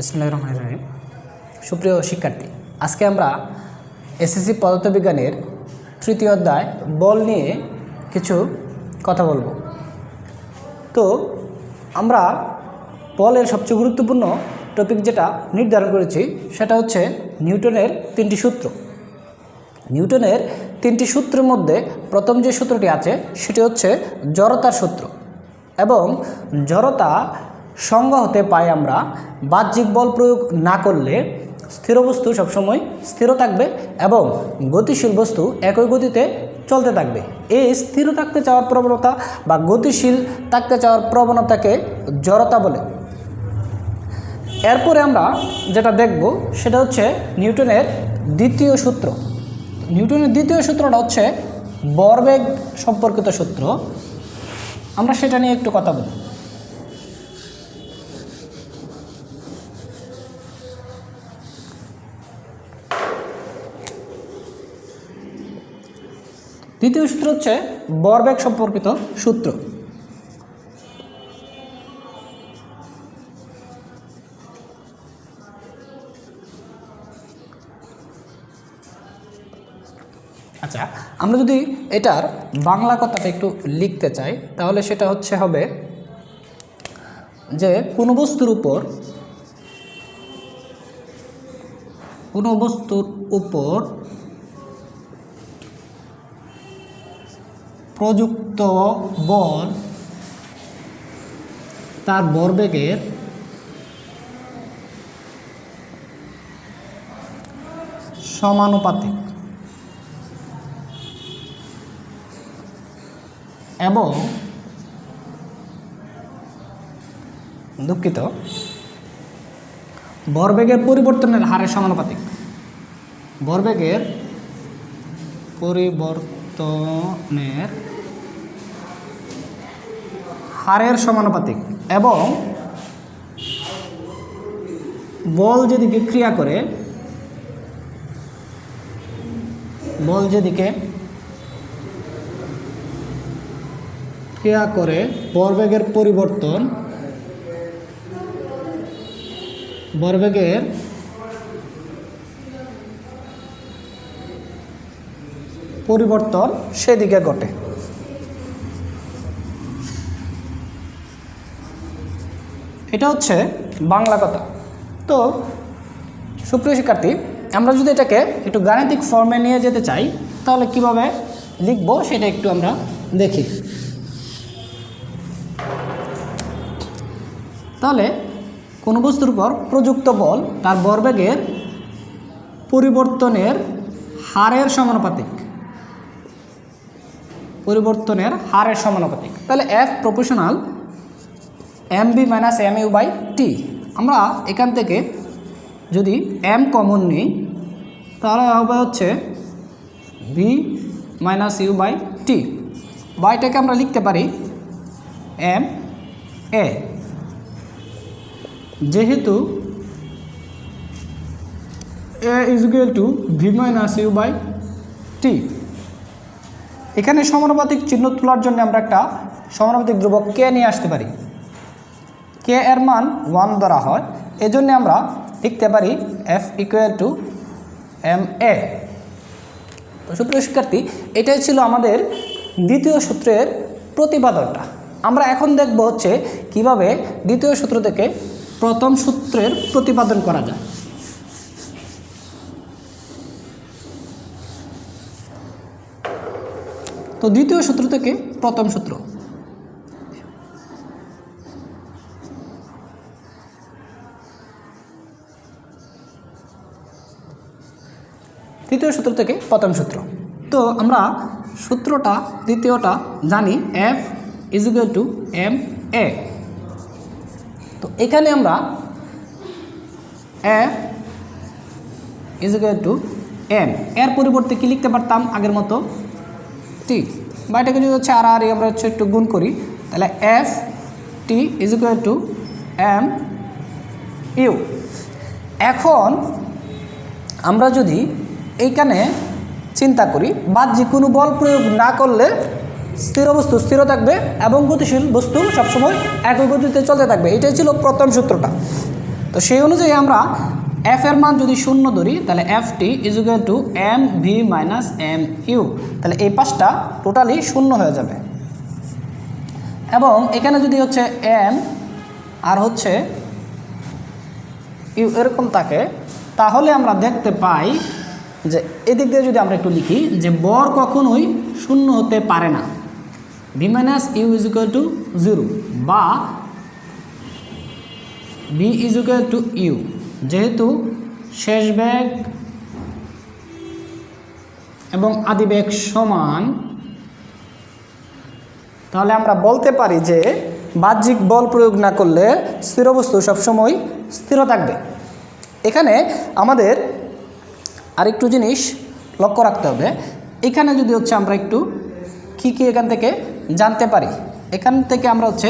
বিসমুল্লাহ রহমান রহিম। সুপ্রিয় শিক্ষার্থী, আজকে আমরা এসএসসি পদার্থবিজ্ঞানের তৃতীয় অধ্যায় বল নিয়ে কিছু কথা বলব। তো আমরা বলের সবচেয়ে গুরুত্বপূর্ণ টপিক যেটা নির্ধারণ করেছি, সেটা হচ্ছে নিউটনের তিনটি সূত্র। নিউটনের তিনটি সূত্রের মধ্যে প্রথম যে সূত্রটি আছে, সেটি হচ্ছে জড়তার সূত্র। এবং জড়তা সংজ্ঞা হতে পাই আমরা, বাহ্যিক বল প্রয়োগ না করলে স্থির বস্তু সবসময় স্থির থাকবে এবং গতিশীল বস্তু একই গতিতে চলতে থাকবে। এই স্থির থাকতে চাওয়ার প্রবণতা বা গতিশীল থাকতে চাওয়ার প্রবণতাকে জড়তা বলে। এরপরে আমরা যেটা দেখব সেটা হচ্ছে নিউটনের দ্বিতীয় সূত্র। নিউটনের দ্বিতীয় সূত্রটা হচ্ছে বরবেগ সম্পর্কিত সূত্র। আমরা সেটা নিয়ে একটু কথা বলি। দ্বিতীয় সূত্র হচ্ছে বরবেগ সম্পর্কিত সূত্র। আচ্ছা। আমরা যদি এটার বাংলা কথাটা একটু লিখতে চাই তাহলে সেটা হচ্ছে হবে যে কোনো বস্তুর উপর কোনো বস্তুর উপর প্রযুক্ত বল তার বরবেগের সমানুপাতিক এবং দুঃখিত বরবেগের পরিবর্তনের হারের সমানুপাতিক। বরবেগের পরিবর্তনের হারের সমানুপাতিক এবং বল যেদিকে ক্রিয়া করে, বল যেদিকে ক্রিয়া করে বরবেগের পরিবর্তন বরবেগের পরিবর্তন সেদিকে ঘটে। এটা হচ্ছে বাংলা কথা। তো সুপ্রিয় শিক্ষার্থী, আমরা যদি এটাকে একটু গাণিতিক ফর্মে নিয়ে যেতে চাই, তাহলে কীভাবে লিখব সেটা একটু আমরা দেখি। তাহলে কোনো বস্তুর উপর প্রযুক্ত বল, তার বরবেগের পরিবর্তনের হারের সমানুপাতিক। পরিবর্তনের হারের সমানুপাতিক। তাহলে F proportional m v minus m u by t আমরা এখান থেকে যদি এম কমন নিই, তাহলে হবে হচ্ছে v minus u by t বাইটাকে আমরা লিখতে পারি এম এ যেহেতু a is equal to v minus u by t এখানে সমানুপাতিক চিহ্ন তোলার জন্য আমরা একটা সমানুপাতিক ধ্রুবক কে নিয়ে আসতে পারি। কে এর মান ওয়ান ধরা হয় এই এজন্য আমরা লিখতে পারি F equal to m a সুপ্রিয় শিক্ষার্থী, এটাই ছিল আমাদের দ্বিতীয় সূত্রের প্রতিপাদনটা। আমরা এখন দেখব হচ্ছে কীভাবে দ্বিতীয় সূত্র থেকে প্রথম সূত্রের প্রতিপাদন করা যায়। তো দ্বিতীয় সূত্র থেকে প্রথম সূত্র। তৃতীয় সূত্র থেকে প্রথম সূত্র। তো আমরা সূত্রটা, দ্বিতীয়টা জানি F is equal to m a তো এখানে আমরা এফ ইজিক্যাল টু এম এর পরিবর্তে কি লিখতে পারতাম আগের মতো? টি বা এটাকে যদি হচ্ছে আর আর আমরা হচ্ছে একটু গুণ করি, তাহলে F t is equal to m u এখন আমরা যদি এইখানে চিন্তা করি। বাহ্যিক কোনো বল প্রয়োগ না করলে স্থির বস্তু স্থির থাকবে এবং গতিশীল বস্তু সবসময় একই গতিতে চলতে থাকবে। এটাই ছিল প্রথম সূত্রটা। তো সেই অনুযায়ী আমরা এফ এর মান যদি শূন্য ধরি, তাহলে F t is equal to m v minus m u তাহলে এই পাশটা টোটালি শূন্য হয়ে যাবে। এবং এখানে যদি হচ্ছে এম আর হচ্ছে ইউ এরকম থাকে, তাহলে আমরা দেখতে পাই যে এদিক দিয়ে যদি আমরা একটু লিখি, যে বর কখনোই শূন্য হতে পারে না। V minus u is equal to zero বা v is equal to u যেহেতু শেষ ব্যাগ এবং আদি বেগ সমান, তাহলে আমরা বলতে পারি যে বাহ্যিক বল প্রয়োগ না করলে স্থিরবস্তু সবসময় স্থির থাকবে। এখানে আমাদের আরেকটু জিনিস লক্ষ্য রাখতে হবে। এখানে যদি হচ্ছে আমরা একটু কী কী এখান থেকে জানতে পারি, এখান থেকে আমরা হচ্ছে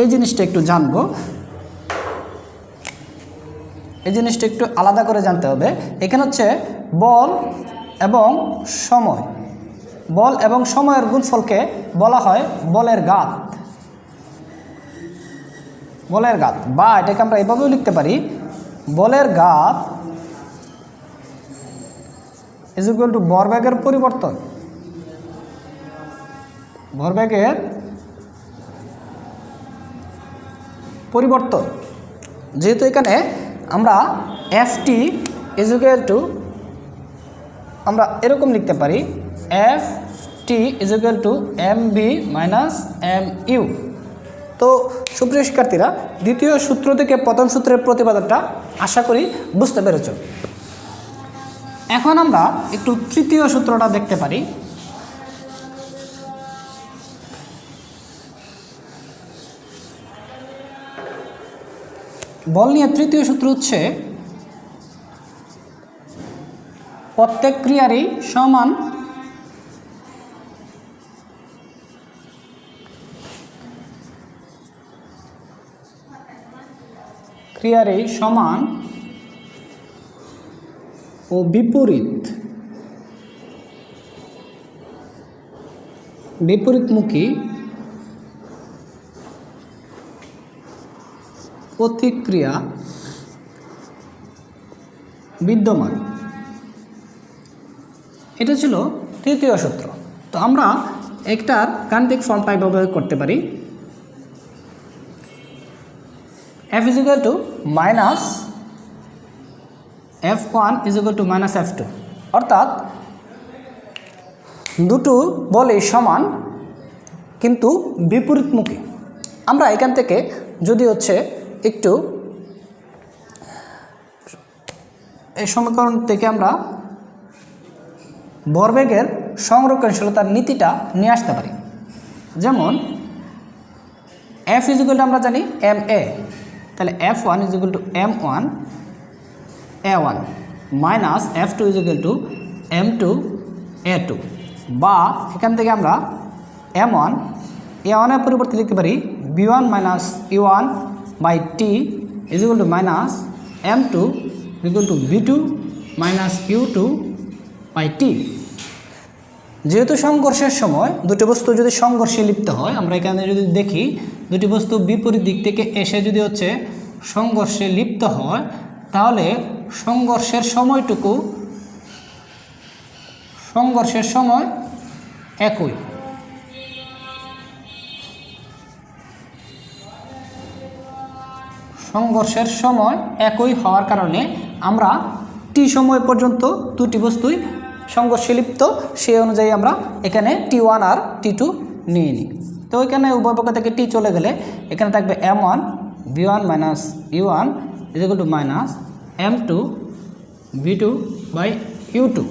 এই জিনিসটা একটু জানব। এই জিনিসটা একটু আলাদা করে জানতে হবে। এখানে হচ্ছে বল এবং সময়। বল এবং সময়ের গুণফলকে বলা হয় বলের গাত। বলের গাত। বা এটাকে আমরা এভাবেও লিখতে পারি, বলের গাত ইজ ইকুয়াল টু ভরবেগের পরিবর্তন। ভরবেগের পরিবর্তন। যেহেতু এখানে আমরা F t is equal to আমরা এরকম লিখতে পারি F t is equal to m v minus m u তো সুপ্রিয় শিক্ষার্থীরা, দ্বিতীয় সূত্র থেকে প্রথম সূত্রের প্রতিপাদকটা আশা করি বুঝতে পেরেছ। এখন আমরা একটু তৃতীয় সূত্রটা দেখতে পারি। বল নিয়ে তৃতীয় সূত্র হচ্ছে, প্রত্যেক ক্রিয়ারই সমান ক্রিয়ারই সমান ও বিপরীত। বিপরীতমুখী। প্রতিক্রিয়া বিদ্যমান। এটা ছিল তৃতীয় সূত্র। তো আমরা একটার গাণিতিক ফর্মটা ব্যবহার করতে পারি। F is equal to minus F one is equal to minus F two অর্থাৎ দুটো বলে সমান, কিন্তু বিপরীতমুখী। আমরা এখান থেকে যদি হচ্ছে একটু এই সমীকরণ থেকে আমরা ভরবেগের সংরক্ষণশীলতার নীতিটা নিয়ে আসতে পারি। যেমন এফ ইজিকুয়াল আমরা জানি এম এ তাহলে F one is equal to m one one minus F two is equal to m two a two বা এখান থেকে আমরা এম ওয়ান এ ওয়ানের পরিবর্তে লিখতে পারি v one minus u one by t is equal to minus m two equal to v two minus u two by t যেহেতু সংঘর্ষের সময় দুটি বস্তু যদি সংঘর্ষে লিপ্ত হয়, আমরা এখানে যদি দেখি দুটি বস্তু বিপরীত দিক থেকে এসে যদি হচ্ছে সংঘর্ষে লিপ্ত হয় তাহলে সংঘর্ষের সময়টুকু, সংঘর্ষের সময় একই। সংঘর্ষের সময় একই হওয়ার কারণে আমরা টি সময় পর্যন্ত দুটি বস্তুই সংঘর্ষে লিপ্ত, সেই অনুযায়ী আমরা এখানে টি ওয়ান আর টি টু নিয়ে নিই। তো এখানে উভয় পক্ষ থেকে টি চলে গেলে এখানে থাকবে m one v one minus u one two minus m two v two by u two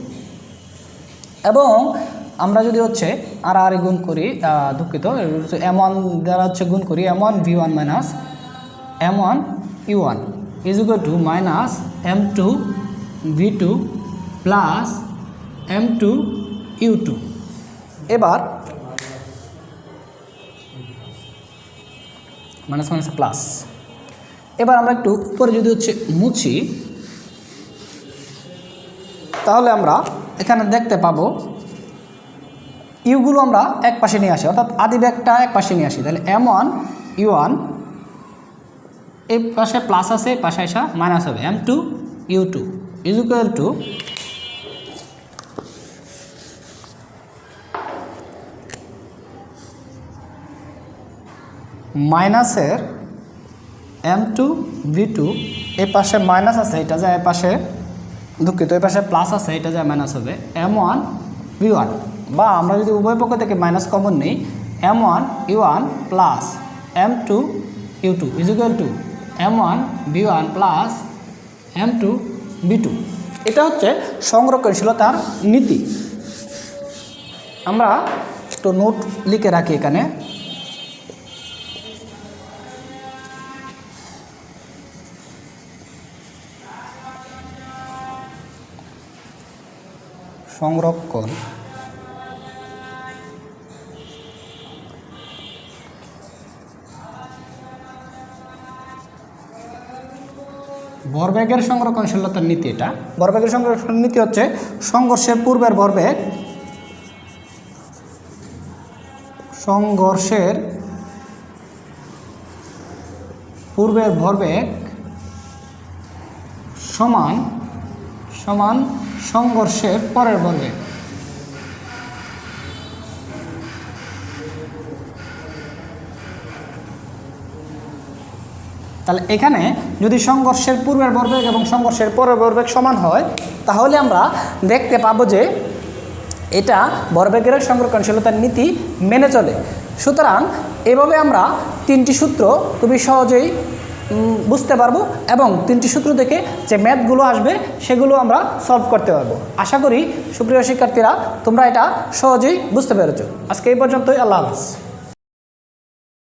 এবং আমরা যদি হচ্ছে আর আর গুণ করি দুঃখিত এম ওয়ান দ্বারা হচ্ছে গুণ করি m one v one minus m one u one is equal to minus m two v two plus m two u two এবার মাইনাস মাইনাস প্লাস এবার আমরা একটু উপরে যদি হচ্ছে মুছি, তাহলে আমরা এখানে দেখতে পাবো ইউগুলো আমরা এক পাশে নিয়ে আসি, অর্থাৎ আদি ব্যাগটা এক পাশে নিয়ে আসি। তাহলে এম ওয়ান ইউ ওয়ান এই পাশে প্লাস আছে এই পাশে আসা মাইনাস হবে। M two u two is equal to মাইনাসের এম টু ভি টু এই পাশে মাইনাস আছে, এটা যায় এ পাশে দুঃখিত, এই পাশে প্লাস আছে, এটা যায় মাইনাস হবে। এম ওয়ান ভি ওয়ান বা আমরা যদি উভয় পক্ষ থেকে মাইনাস কমন নিই m one u one plus m two u two is equal to m one v one plus m two v two এটা হচ্ছে সংরক্ষণশীলতার নীতি। আমরা একটু নোট লিখে রাখি এখানে। সংরক্ষণ। ভরবেগের সংরক্ষণশীলতার নীতি এটা। ভরবেগের সংরক্ষণ নীতি হচ্ছে সংঘর্ষের পূর্বের ভরবেগ সংঘর্ষের পূর্বের ভরবেগ সমান সমান সংঘর্ষের পরের ভরবেগ তাহলে এখানে যদি সংঘর্ষের পূর্বের বর্বেগ এবং সংঘর্ষের পরের বর্বেগ সমান হয়, তাহলে আমরা দেখতে পাবো যে এটা ভরবেগের সংরক্ষণশীলতার নীতি মেনে চলে। সুতরাং এভাবে আমরা তিনটি সূত্র খুবই সহজেই বুঝতে পারব এবং তিনটি সূত্র থেকে যে ম্যাথগুলো আসবে সেগুলো আমরা সলভ করতে পারব। আশা করি সুপ্রিয় শিক্ষার্থীরা, তোমরা এটা সহজেই বুঝতে পেরেছ। আজকে এই পর্যন্তই, আল্লাহ হাফিজ।